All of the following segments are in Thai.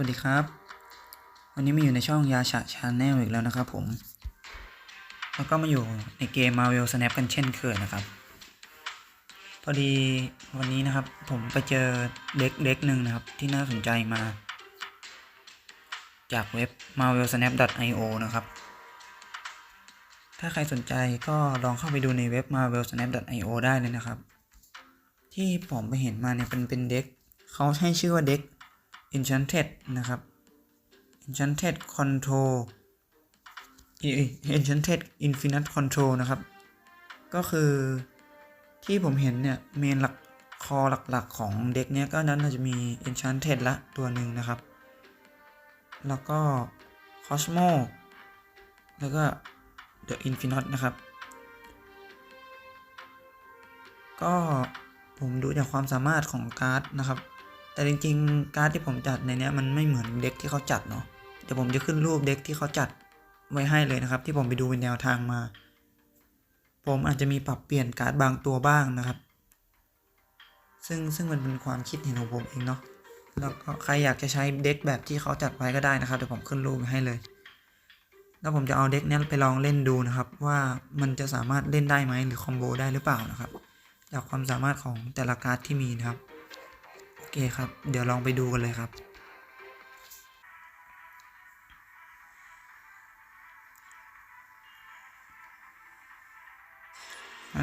วัสดีครับ วันนี้มาอยู่ในช่องยาฉะชาแนลอีกแล้วนะครับผม แล้วก็มาอยู่ในเกม Marvel Snap กันเช่นเคยนะครับ พอดีวันนี้นะครับผมไปเจอเด็กเด็กหนึ่งนะครับที่น่าสนใจมา จากเว็บ marvelsnap.io นะครับ ถ้าใครสนใจก็ลองเข้าไปดูในเว็บ marvelsnap.io ได้เลยนะครับ ที่ผมไปเห็นมาเนี่ยเป็นเป็นเด็กเขาให้ชื่อว่าเด็ก Enchanted นะครับ Enchanted Control เอ้ย Enchanted Infinite Control นะครับ ก็คือที่ผมเห็นเนี่ยเมนหลักคอหลักๆของเด็กเนี้ยก็นั้นจะมี Enchanted ละตัวหนึ่งนะครับ แล้วก็ Cosmo แล้วก็ The Infinite นะครับ ก็ผมดูจากความสามารถของการ์ดนะครับ แต่จริงๆ การ์ดที่ผมจัดในนี้มันไม่เหมือนเด็กที่เขาจัดเนาะเดี๋ยวผมจะขึ้นรูปเด็กที่เขาจัดไว้ให้เลยนะครับ ที่ผมไปดูเป็นแนวทางมา ผมอาจจะมีปรับเปลี่ยนการ์ดบางตัวบ้างนะครับ ซึ่งซึ่งมันเป็นความคิดเห็นของผมเองเนาะแล้วก็ใครอยากจะใช้เด็กแบบที่เขาจัดไว้ก็ได้นะครับเดี๋ยวผมขึ้นรูปให้เลย แล้วผมจะเอาเด็กนี้ไปลองเล่นดูนะครับ ว่ามันจะสามารถเล่นได้ไหมหรือคอมโบได้หรือเปล่านะครับ จากความสามารถของแต่ละการ์ดที่มีนะครับ เคครับ เดี๋ยวลองไปดูกันเลยครับ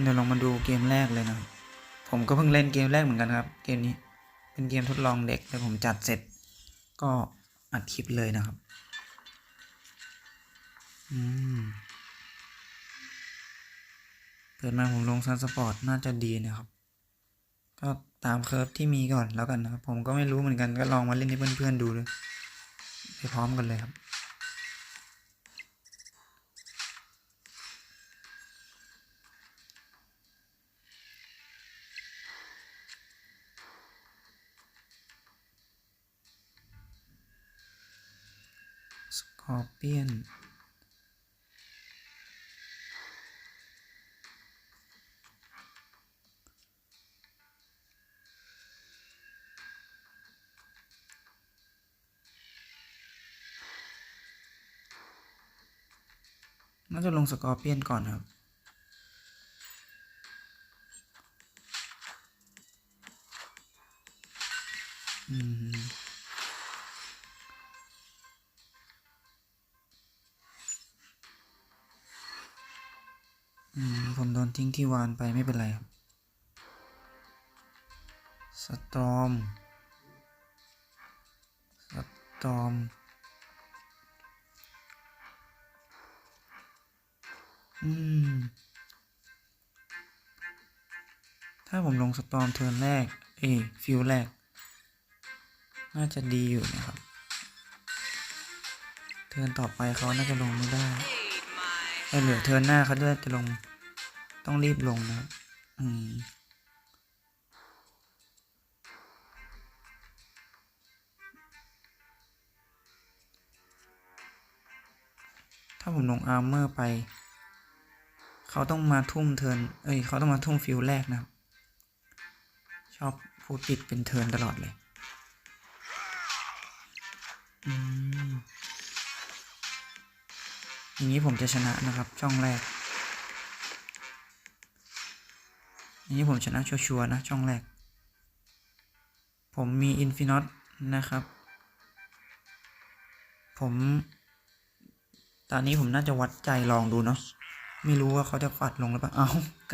เดี๋ยวลองมาดูเกมแรกเลยนะผมก็เพิ่งเล่นเกมแรกเหมือนกันครับ เกมนี้เป็นเกมทดลองเด็กแต่ผมจัดเสร็จ ก็อัดคลิปเลยนะครับ อืมเปิดมาผมลงซันสปอร์ตน่าจะดีนะครับ ก็ ตามเคิร์ฟที่มีก่อนแล้วกันนะครับ ผมก็ไม่รู้เหมือนกันก็ลองมาเล่นให้เพื่อนๆดูเลยไปพร้อมกันเลยครับสกอร์เปียน น่าจะลงสกอร์เปียนก่อนครับ อืมอืม ผมโดนทิ้งที่วานไปไม่เป็นไรครับ สตอม สตอม อืม ถ้าผมลงสตอมเทิร์นแรก เอฟิวแรก น่าจะดีอยู่นะครับ เทิร์นต่อไปเขาน่าจะลงไม่ได้เอ้ยเหลือเทิร์นหน้าเขาด้วยจะลง ต้องรีบลงนะ อืมถ้าผมลงอาร์เมอร์ไป เขาต้องมาทุ่มเทินเอ้ย เขาต้องมาทุ่มฟิวแรกนะชอบพูดติดเป็นเทินตลอดเลยอืมอย่างนี้ผมจะชนะนะครับ ช่องแรก อย่างนี้ผมชนะชัวร์ๆนะ ช่องแรก ผมมีอินฟินอตนะครับ ผม ตอนนี้ผมน่าจะวัดใจลองดูเนาะ ไม่รู้ว่าเขาจะฟัดลงหรือเปล่า เอ้าก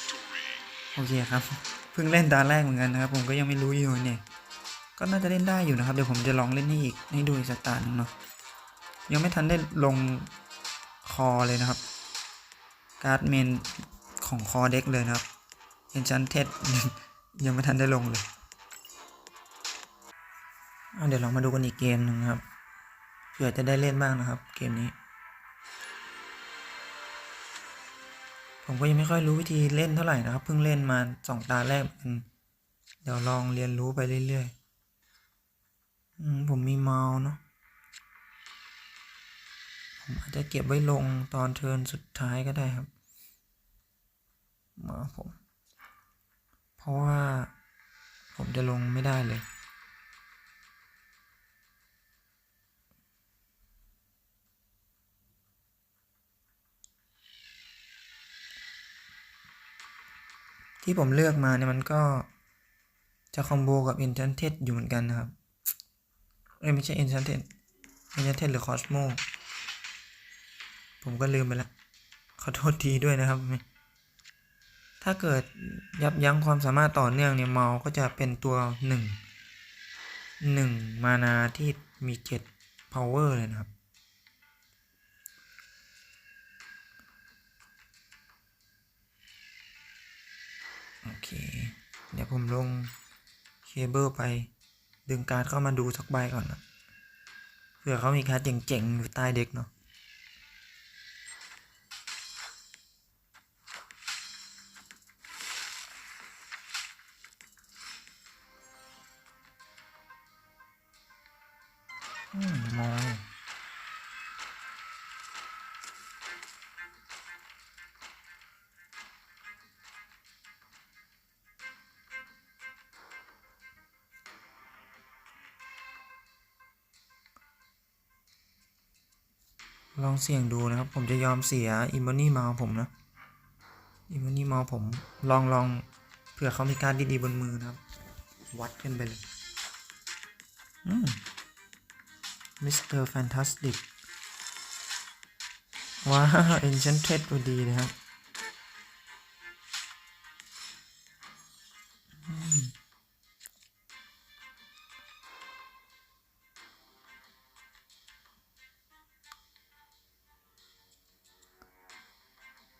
ำโอเคครับ เพิ่งเล่นตาแรกเหมือนกันนะครับ ผมก็ยังไม่รู้อยู่เนี่ย ก็น่าจะเล่นได้อยู่นะครับ เดี๋ยวผมจะลองเล่นให้อีกให้ดูอีกสตาหนึ่งเนาะ ยังไม่ทันได้ลงคอเลยนะครับ การ์ดเมนของคอเด็กเลยนะครับ Enchanted ยังไม่ทันได้ลงเลยเดี๋ยวลองมาดูกันอีกเกมหนึ่งครับ เผื่อจะได้เล่นบ้างนะครับ เกมนี้ ผมก็ยังไม่ค่อยรู้วิธีเล่นเท่าไหร่นะครับ เพิ่งเล่นมาสองตาแรกเหมือนกันเดี๋ยวลองเรียนรู้ไปเรื่อยๆผมมีเมาส์เนาะผมอาจจะเก็บไว้ลงตอนเทิร์นสุดท้ายก็ได้ครับมาผม เพราะว่าผมจะลงไม่ได้เลย ที่ผมเลือกมาเนี่ยมันก็จะคอมโบกับ Enchanted อยู่เหมือนกันนะครับเอ้ยไม่ใช่ Enchanted Enchanted หรือ Cosmo ผมก็ลืมไปละขอโทษทีด้วยนะครับ ถ้าเกิดยับยั้งความสามารถต่อเนื่องเนี่ยเมาก็จะเป็นตัวหนึ่งหนึ่งมานาที่มีเจ็ด power เลยนะครับ เค เดี๋ยวผมลงเคเบิลไป ดึงการ์ดเข้ามาดูสักใบก่อนนะเผื่อเขามีการ์ดเจ๋งๆอยู่ใต้เด็กเนาะอืมมอง ลองเสี่ยงดูนะครับ ผมจะยอมเสียอิมมอนี่มาผมนะอิมมอนี่มาผมลองลองเผื่อเขามีการดดีๆบนมือนะครับ วัดกันไปเลยอืมมิสเตอร์แฟนตาสติกว้าวเอนชันเทสพอดีเลยครับ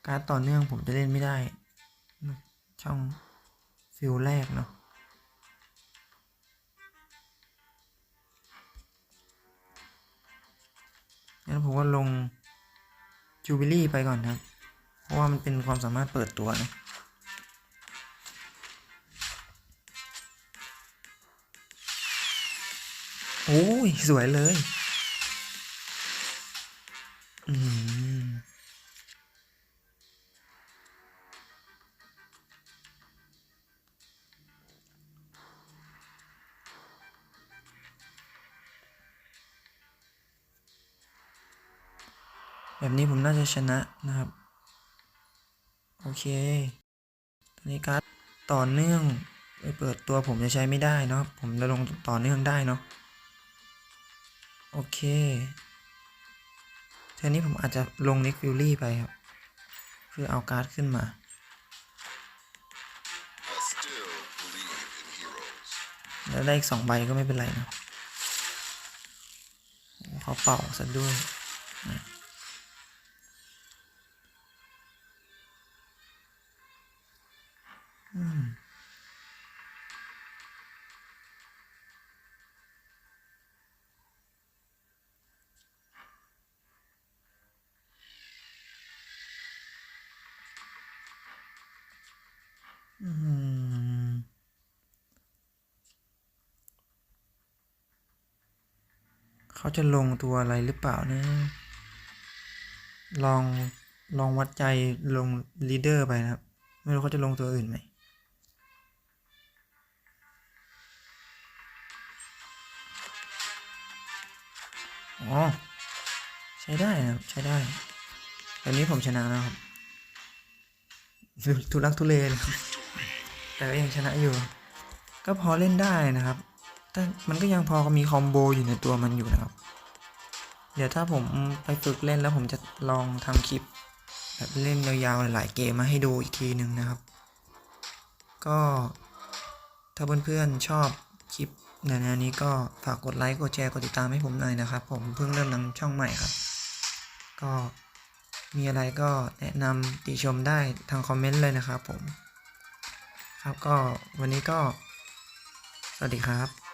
การดต่อเนื่องผมจะเล่นไม่ได้ ช่องฟิลแรกเนาะงั้นผมว่าลงจูบิลี่ไปก่อนครับ เพราะว่ามันเป็นความสามารถเปิดตัวนะโอ้ย สวยเลย แบบนี้ผมน่าจะชนะนะครับ โอเคตอนนี้การ์ดต่อเนื่องไปเปิดตัวผมจะใช้ไม่ได้เนาะผมจะลงต่อเนื่องได้เนาะโอเคเทีนี้ผมอาจจะลงนิกฟิลลี่ไปครับ เพื่อเอาการ์ดขึ้นมา แล้วได้อีกสองใบก็ไม่เป็นไรนะเขาเป่าซะด้วยนะ เขาจะลงตัวอะไรหรือเปล่านะลอง ลองวัดใจลงลีดเดอร์ไปนะครับ ไม่รู้เขาจะลงตัวอื่นไหมอ๋อ ใช้ได้นะครับ ใช้ได้แบบนี้ผมชนะแล้วครับทุลักทุเลเลยครับ แต่ยังชนะอยู่ ก็พอเล่นได้นะครับ แต่มันก็ยังพอมีคอมโบอยู่ในตัวมันอยู่นะครับ เดี๋ยวถ้าผมไปฝึกเล่นแล้วผมจะลองทำคลิป แบบเล่นยาวๆหลายๆเกมมาให้ดูอีกทีหนึ่งนะครับ ก็ถ้าเพื่อนๆชอบคลิปในแนวนี้ก็ฝากกดไลค์กดแชร์กดติดตามให้ผมหน่อยนะครับ ผมเพิ่งเริ่มทำช่องใหม่ครับ ก็มีอะไรก็แนะนำติชมได้ทางคอมเมนต์เลยนะครับผม ครับก็วันนี้ก็ สวัสดีครับ